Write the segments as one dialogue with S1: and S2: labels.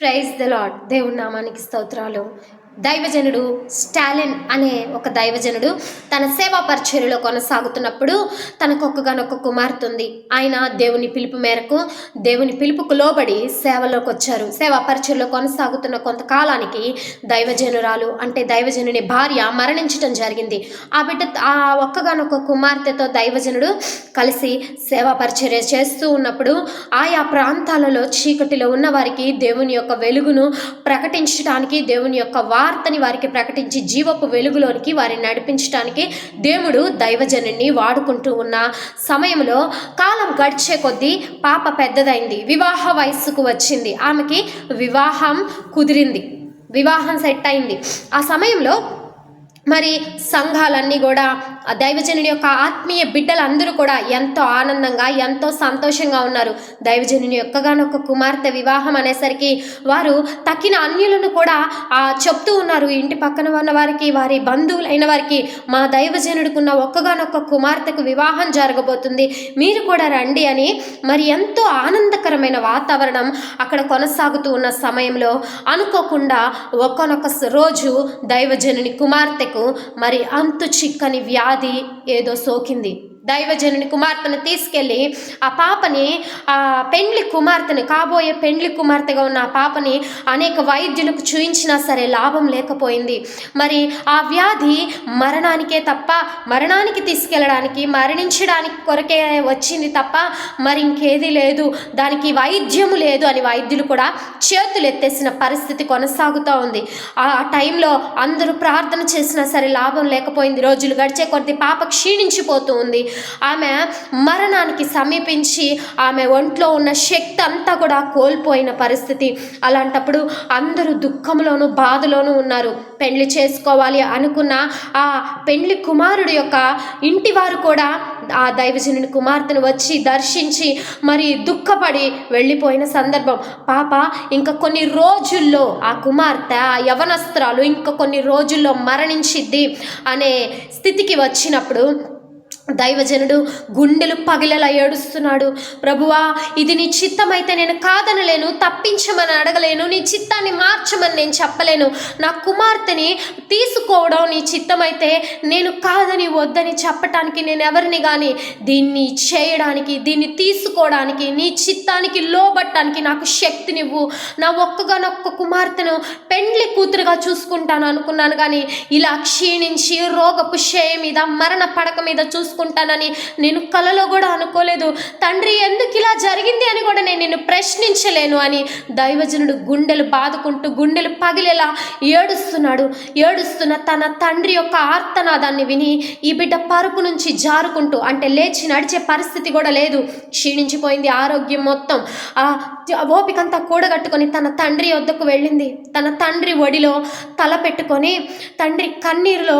S1: Praise the lord దేవుని నామానికి స్తోత్రాలు. దైవజనుడు స్టాలిన్ అనే ఒక దైవజనుడు తన సేవా పరిచర్యలో కొనసాగుతున్నప్పుడు తనకు ఒక్కగానొక్క కుమార్తె ఉంది ఆయన దేవుని పిలుపు మేరకు దేవుని పిలుపుకు లోబడి సేవలోకి వచ్చారు సేవా పరిచర్యలో కొనసాగుతున్న కొంతకాలానికి దైవజనురాలు అంటే దైవజనుని భార్య మరణించడం జరిగింది. ఆ బిడ్డ ఆ ఒక్కగానొక్క కుమార్తెతో దైవజనుడు కలిసి సేవా పరిచర్య చేస్తూ ఉన్నప్పుడు ఆయా ప్రాంతాలలో చీకటిలో ఉన్న వారికి దేవుని యొక్క వెలుగును ప్రకటించడానికి దేవుని యొక్క వార్తని వారికి ప్రకటించి జీవపు వెలుగులోనికి వారిని నడిపించడానికి దేవుడు దైవజనుని వాడుకుంటూ ఉన్న సమయంలో కాలం గడిచే కొద్దీ పాప పెద్దదైంది. వివాహ వయస్సుకు వచ్చింది. ఆమెకి వివాహం కుదిరింది. వివాహం సెట్ అయింది. ఆ సమయంలో మరి సంఘాలన్నీ కూడా దైవజనుని యొక్క ఆత్మీయ బిడ్డలందరూ కూడా ఎంతో ఆనందంగా ఎంతో సంతోషంగా ఉన్నారు. దైవజనుని యొక్కగానొక్క కుమార్తె వివాహం అనేసరికి వారు తక్కిన అన్యులను కూడా ఆ చెప్తూ ఉన్నారు. ఇంటి పక్కన ఉన్న వారికి వారి బంధువులైన వారికి మా దైవజనుడికున్న ఒక్కగానొక్క కుమార్తెకు వివాహం జరగబోతుంది. మీరు కూడా రండి అని మరి ఎంతో ఆనందకరమైన వాతావరణం అక్కడ కొనసాగుతూ ఉన్న సమయంలో అనుకోకుండా ఒక్కనొక్క రోజు దైవజనుని కుమార్తెకు మరి అంతు చిక్కని వ్యాధి ఏదో సోకింది. దైవజనుని కుమార్తెను తీసుకెళ్ళి ఆ పాపని ఆ పెండ్లి కుమార్తెని కాబోయే పెండ్లి కుమార్తెగా ఉన్న ఆ పాపని అనేక వైద్యులకు చూయించినా సరే లాభం లేకపోయింది. మరి ఆ వ్యాధి మరణానికే తప్ప మరణానికి తీసుకెళ్ళడానికి మరణించడానికి కొరకే వచ్చింది తప్ప మరి ఇంకేది లేదు. దానికి వైద్యము లేదు అని వైద్యులు కూడా చేతులు ఎత్తేసిన పరిస్థితి కొనసాగుతూ ఉంది. ఆ టైంలో అందరూ ప్రార్థన చేసినా సరే లాభం లేకపోయింది. రోజులు గడిచే కొద్ది పాప క్షీణించిపోతూ ఉంది. ఆమె మరణానికి సమీపించి ఆమె ఒంట్లో ఉన్న శక్తి అంతా కూడా కోల్పోయిన పరిస్థితి. అలాంటప్పుడు అందరూ దుఃఖంలోనూ బాధలోనూ ఉన్నారు. పెళ్ళి చేసుకోవాలి అనుకున్న ఆ పెళ్ళి కుమారుడు యొక్క ఇంటి వారు కూడా ఆ దైవజనుని కుమార్తెను వచ్చి దర్శించి మరి దుఃఖపడి వెళ్ళిపోయిన సందర్భం. పాప ఇంకా కొన్ని రోజుల్లో ఆ కుమార్తె ఆ యవనస్త్రాలు ఇంకా కొన్ని రోజుల్లో మరణించిద్ది అనే స్థితికి వచ్చినప్పుడు దైవజనుడు గుండెలు పగిలలా ఏడుస్తున్నాడు. ప్రభువా ఇది నీ చిత్తమైతే నేను కాదనలేను తప్పించమని అడగలేను నీ చిత్తాన్ని మార్చమని నేను చెప్పలేను. నా కుమార్తెని తీసుకోవడం నీ చిత్తమైతే నేను కాదని వద్దని చెప్పటానికి నేను ఎవరిని కానీ దీన్ని చేయడానికి దీన్ని తీసుకోవడానికి నీ చిత్తానికి లోబట్టడానికి నాకు శక్తినివ్వు. నా ఒక్కగానొక్క కుమార్తెను పెండ్లి కూతురుగా చూసుకుంటాను అనుకున్నాను కానీ ఇలా క్షీణించి రోగపు క్షయ మీద మరణ పడక మీద చూసుకుంటానని నేను కలలో కూడా అనుకోలేదు. తండ్రి ఎందుకు ఇలా జరిగింది అని కూడా నేను నిన్ను ప్రశ్నించలేను అని దైవజనుడు గుండెలు బాదుకుంటూ గుండెలు పగిలేలా ఏడుస్తున్నాడు. ఏడుస్తున్న తన తండ్రి యొక్క ఆర్తనాదాన్ని విని ఈ బిడ్డ పరుపు నుంచి జారుకుంటూ అంటే లేచి నడిచే పరిస్థితి కూడా లేదు. క్షీణించిపోయింది ఆరోగ్యం మొత్తం. ఆ ఓపికంతా కూడగట్టుకొని తన తండ్రి వద్దకు వెళ్ళింది. తన తండ్రి ఒడిలో తల పెట్టుకొని తండ్రి కన్నీరులో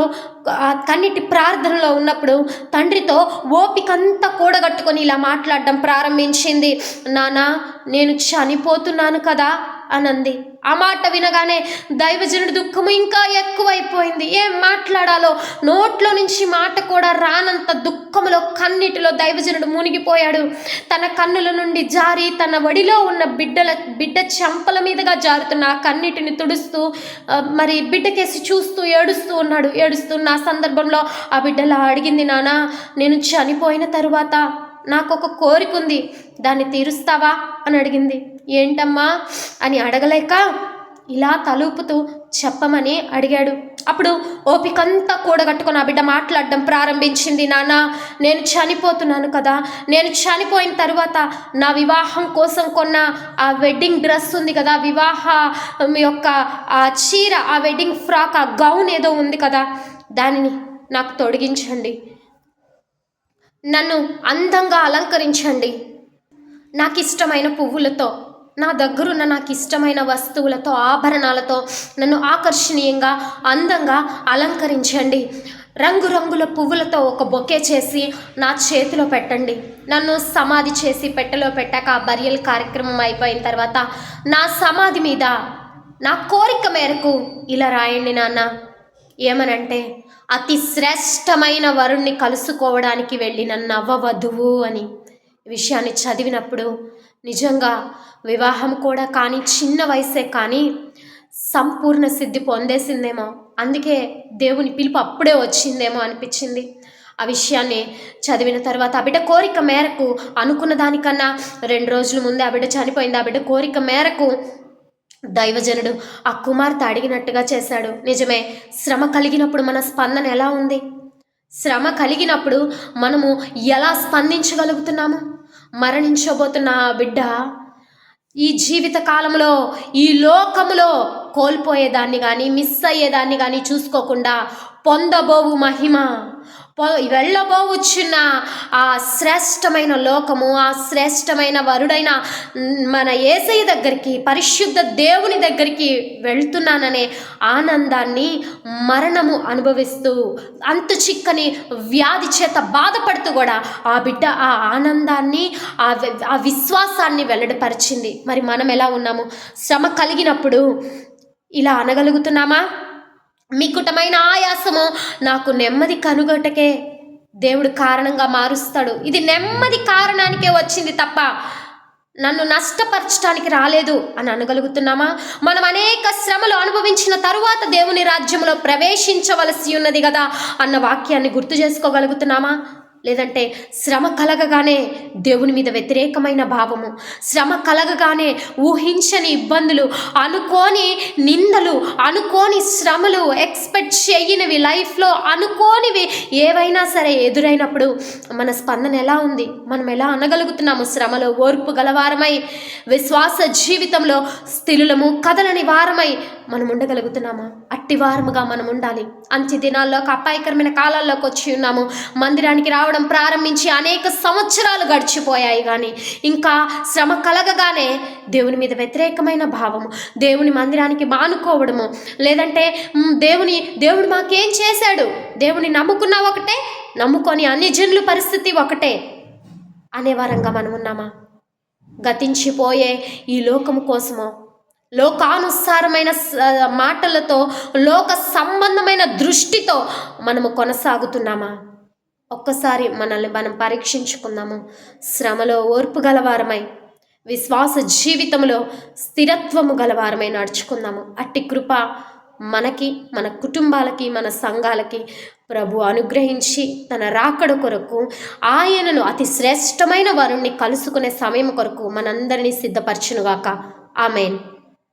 S1: కన్నిటి ప్రార్థనలో ఉన్నప్పుడు తండ్రితో ఓపికంతా కూడగట్టుకొని ఇలా మాట్లాడడం ప్రారంభించింది. నానా నేను చనిపోతున్నాను కదా అనంది. ఆ మాట వినగానే దైవజనుడి దుఃఖము ఇంకా ఎక్కువైపోయింది. ఏం మాట్లాడాలో? నోట్లో నుంచి మాట కూడా రానంత దుఃఖంలో కన్నిటిలో దైవజనుడు మునిగిపోయాడు. తన కన్నుల నుండి జారి తన వడిలో ఉన్న బిడ్డల బిడ్డ చెంపల మీదుగా జారుతున్న ఆ కన్నిటిని తుడుస్తూ మరి బిడ్డకేసి చూస్తూ ఏడుస్తూ ఉన్నాడు. ఏడుస్తున్న సందర్భంలో ఆ బిడ్డలా అడిగింది నానా నేను చనిపోయిన తరువాత నాకు ఒక కోరిక ఉంది. దాన్ని తీరుస్తావా? అని అడిగింది. ఏంటమ్మా? అని అడగలేక ఇలా తలుపుతూ చెప్పమని అడిగాడు. అప్పుడు ఓపికంతా కూడగట్టుకుని ఆ బిడ్డ మాట్లాడడం ప్రారంభించింది. నాన్న నేను చనిపోతున్నాను కదా. నేను చనిపోయిన తర్వాత నా వివాహం కోసం కొన్న ఆ వెడ్డింగ్ డ్రెస్ ఉంది కదా. వివాహ యొక్క ఆ చీర ఆ వెడ్డింగ్ ఫ్రాక్ ఆ గౌన్ ఏదో ఉంది కదా. దానిని నాకు తొడిగించండి. నన్ను అందంగా అలంకరించండి. నాకు ఇష్టమైన పువ్వులతో నా దగ్గరున్న నాకు ఇష్టమైన వస్తువులతో ఆభరణాలతో నన్ను ఆకర్షణీయంగా అందంగా అలంకరించండి. రంగురంగుల పువ్వులతో ఒక బొకే చేసి నా చేతిలో పెట్టండి. నన్ను సమాధి చేసి పెట్టెలో పెట్టాక ఆ బరియల్ కార్యక్రమం అయిపోయిన తర్వాత నా సమాధి మీద నా కోరిక మేరకు ఇలా రాయండి నాన్న. ఏమనంటే అతి శ్రేష్టమైన వరుణ్ణి కలుసుకోవడానికి వెళ్ళిన నవ్వవధువు అని. విషయాన్ని చదివినప్పుడు నిజంగా వివాహం కూడా కానీ చిన్న వయసే కానీ సంపూర్ణ సిద్ధి పొందేసిందేమో. అందుకే దేవుని పిలుపు అప్పుడే వచ్చిందేమో అనిపించింది. ఆ విషయాన్ని చదివిన తర్వాత ఆ బిడ్డ కోరిక మేరకు అనుకున్న దానికన్నా రెండు రోజుల ముందే ఆ బిడ్డ చనిపోయింది. ఆ బిడ్డ కోరిక మేరకు దైవజనుడు ఆ కుమార్తె అడిగినట్టుగా చేశాడు. నిజమే శ్రమ కలిగినప్పుడు మన స్పందన ఎలా ఉంది? శ్రమ కలిగినప్పుడు మనము ఎలా స్పందించగలుగుతున్నాము? మరణించబోతున్న ఆ బిడ్డ. ఈ జీవిత కాలంలో ఈ లోకములో కోల్పోయేదాన్ని కానీ మిస్ అయ్యేదాన్ని కానీ చూసుకోకుండా పొందబోవు మహిమ. పొ వెళ్ళబోవచ్చున్న ఆ శ్రేష్టమైన లోకము ఆ శ్రేష్టమైన వరుడైన మన ఏసయ్య దగ్గరికి పరిశుద్ధ దేవుని దగ్గరికి వెళ్తున్నాననే ఆనందాన్ని మరణము అనుభవిస్తూ అంతు చిక్కని వ్యాధి చేత బాధపడుతూ కూడా ఆ బిడ్డ ఆ ఆనందాన్ని ఆ ఆ విశ్వాసాన్ని వెల్లడిపరిచింది. మరి మనం ఎలా ఉన్నాము? శ్రమ కలిగినప్పుడు ఇలా అనగలుగుతున్నామా? మీకుటమైన ఆయాసము నాకు నెమ్మది కనుగొటకే దేవుడు కారణంగా మారుస్తాడు. ఇది నెమ్మది కారణానికే వచ్చింది తప్ప నన్ను నష్టపరచడానికి రాలేదు అని అనగలుగుతున్నామా? మనం అనేక శ్రమలు అనుభవించిన తరువాత దేవుని రాజ్యంలో ప్రవేశించవలసి ఉన్నది కదా అన్న వాక్యాన్ని గుర్తు చేసుకోగలుగుతున్నామా? లేదంటే శ్రమ కలగగానే దేవుని మీద వ్యతిరేకమైన భావము. శ్రమ కలగగానే ఊహించని ఇబ్బందులు అనుకోని నిందలు అనుకోని శ్రమలు ఎక్స్పెక్ట్ చేయనివి లైఫ్లో అనుకోనివి ఏవైనా సరే ఎదురైనప్పుడు మన స్పందన ఎలా ఉంది? మనం ఎలా అనగలుగుతున్నాము? శ్రమలో ఓర్పు గలవారమై విశ్వాస జీవితంలో స్థిరులము కదలని వారమై మనం ఉండగలుగుతున్నామా? అట్టి వారముగా మనం ఉండాలి. అంత్య దినాల్లో అపాయకరమైన కాలాల్లోకి వచ్చి ఉన్నాము. మందిరానికి రావడం ప్రారంభించి అనేక సంవత్సరాలు గడిచిపోయాయి కానీ ఇంకా శ్రమ కలగగానే దేవుని మీద వ్యతిరేకమైన భావము దేవుని మందిరానికి మానుకోవడము లేదంటే దేవుని దేవుడు మాకేం చేశాడు? దేవుని నమ్ముకున్నా ఒకటే? నమ్ముకొని అన్ని జనుల పరిస్థితి ఒకటే? అనే వరంగా మనం ఉన్నామా? గతించిపోయే ఈ లోకము కోసమో లోకానుసారమైన మాటలతో లోక సంబంధమైన దృష్టితో మనము కొనసాగుతున్నామా? ఒక్కసారి మనల్ని మనం పరీక్షించుకుందాము. శ్రమలో ఓర్పు గలవారమై విశ్వాస జీవితంలో స్థిరత్వము గలవారమై నడుచుకుందాము. అట్టి కృప మనకి మన కుటుంబాలకి మన సంఘాలకి ప్రభు అనుగ్రహించి తన రాకడ కొరకు ఆయనను అతి శ్రేష్టమైన వరుణ్ణి కలుసుకునే సమయం కొరకు మనందరినీ సిద్ధపరచునుగాక. ఆమెన్.